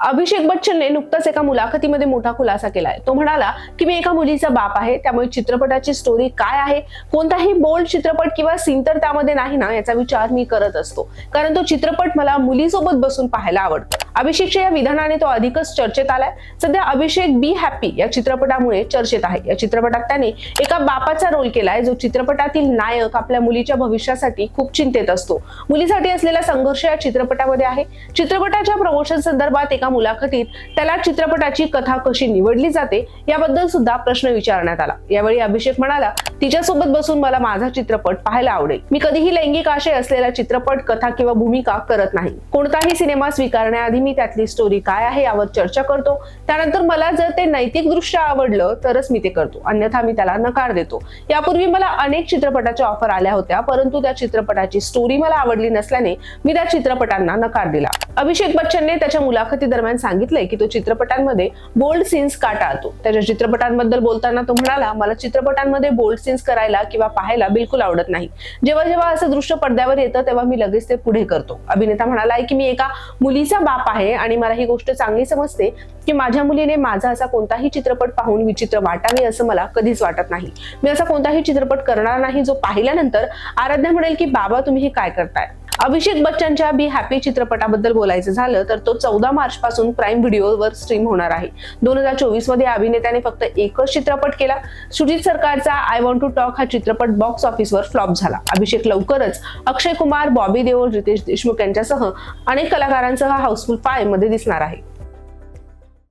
अभिषेक बच्चनने नुकताच एका मुलाखतीमध्ये मोठा खुलासा केलाय. तो म्हणाला की मी एका मुलीचा बाप आहे त्यामुळे चित्रपटाची स्टोरी काय आहे? कोणताही बोल्ड चित्रपट किंवा सीन तर त्यामध्ये नाही ना याचा विचार मी करत असतो. कारण तो चित्रपट मला मुलीसोबत बसून पाहायला आवडतो. अभिषेकच्या या विधानाने तो अधिकच चर्चेत आलाय. सध्या अभिषेक बी हॅपी या चित्रपटामुळे चर्चेत आहे. या चित्रपटात त्याने एका बापाचा रोल केलाय जो चित्रपटातील नायक आपल्या मुलीच्या भविष्यासाठी खूप चिंतेत असतो. मुलीसाठी असलेला संघर्ष या चित्रपटामध्ये आहे. चित्रपटाच्या प्रमोशन संदर्भात एका मुलाखतीत त्याला चित्रपटाची कथा कशी निवडली जाते याबद्दल सुद्धा प्रश्न विचारण्यात आला. यावेळी अभिषेक म्हणाला तिच्यासोबत बसून मला माझा चित्रपट पाहायला आवडेल. मी कधीही लैंगिक आशय असलेला चित्रपट कथा किंवा भूमिका करत नाही. कोणताही सिनेमा स्वीकारण्याआधी मी त्यातली स्टोरी काय आहे यावर चर्चा करतो. त्यानंतर मला जर ते नैतिक दृष्ट्या आवडलं तरच मी ते करतो. अन्यथा मी त्याला नकार देतो. यापूर्वी मला अनेक चित्रपटाच्या ऑफर आल्या होत्या परंतु त्या चित्रपटाची स्टोरी मला आवडली नसल्याने मी त्या चित्रपटांना नकार दिला. अभिषेक बच्चनने त्याच्या मुलाखती दरम्यान सांगितलंय की तो चित्रपटांमध्ये बोल्ड सीन्स का टाळतो? त्याच्या चित्रपटांबद्दल बोलताना तो म्हणाला मला चित्रपटांमध्ये बोल्ड सीन्स करायला किंवा पाहायला बिलकुल आवडत नाही. जेव्हा जेव्हा असं दृश्य पडद्यावर येतं तेव्हा मी लगेच ते पुढे करतो. अभिनेता म्हणाला की मी एका मुलीचा बाप आहे आणि मला ही गोष्ट चांगली समजते की माझ्या मुलीने माझा असा कोणताही चित्रपट पाहून विचित्र वाटावे असं मला कधीच वाटत नाही. मी असा कोणताही चित्रपट करणार नाही जो पाहिल्यानंतर आराध्या म्हणेल की बाबा तुम्ही हे काय करताय? अभिषेक बच्चनच्या बी हॅपी चित्रपटाबद्दल बोलायचं झालं तर तो चौदा मार्च पासून प्राईम व्हिडिओवर स्ट्रीम होणार आहे. दोन हजार चोवीसमध्ये अभिनेत्याने फक्त एकच चित्रपट केला. सुजित सरकारचा आय वॉन्ट टू टॉक हा चित्रपट बॉक्स ऑफिसवर फ्लॉप झाला. अभिषेक लवकरच अक्षय कुमार बॉबी देओल रितेश देशमुख यांच्यासह अनेक कलाकारांसह हाऊसफुल फायमध्ये दिसणार आहे.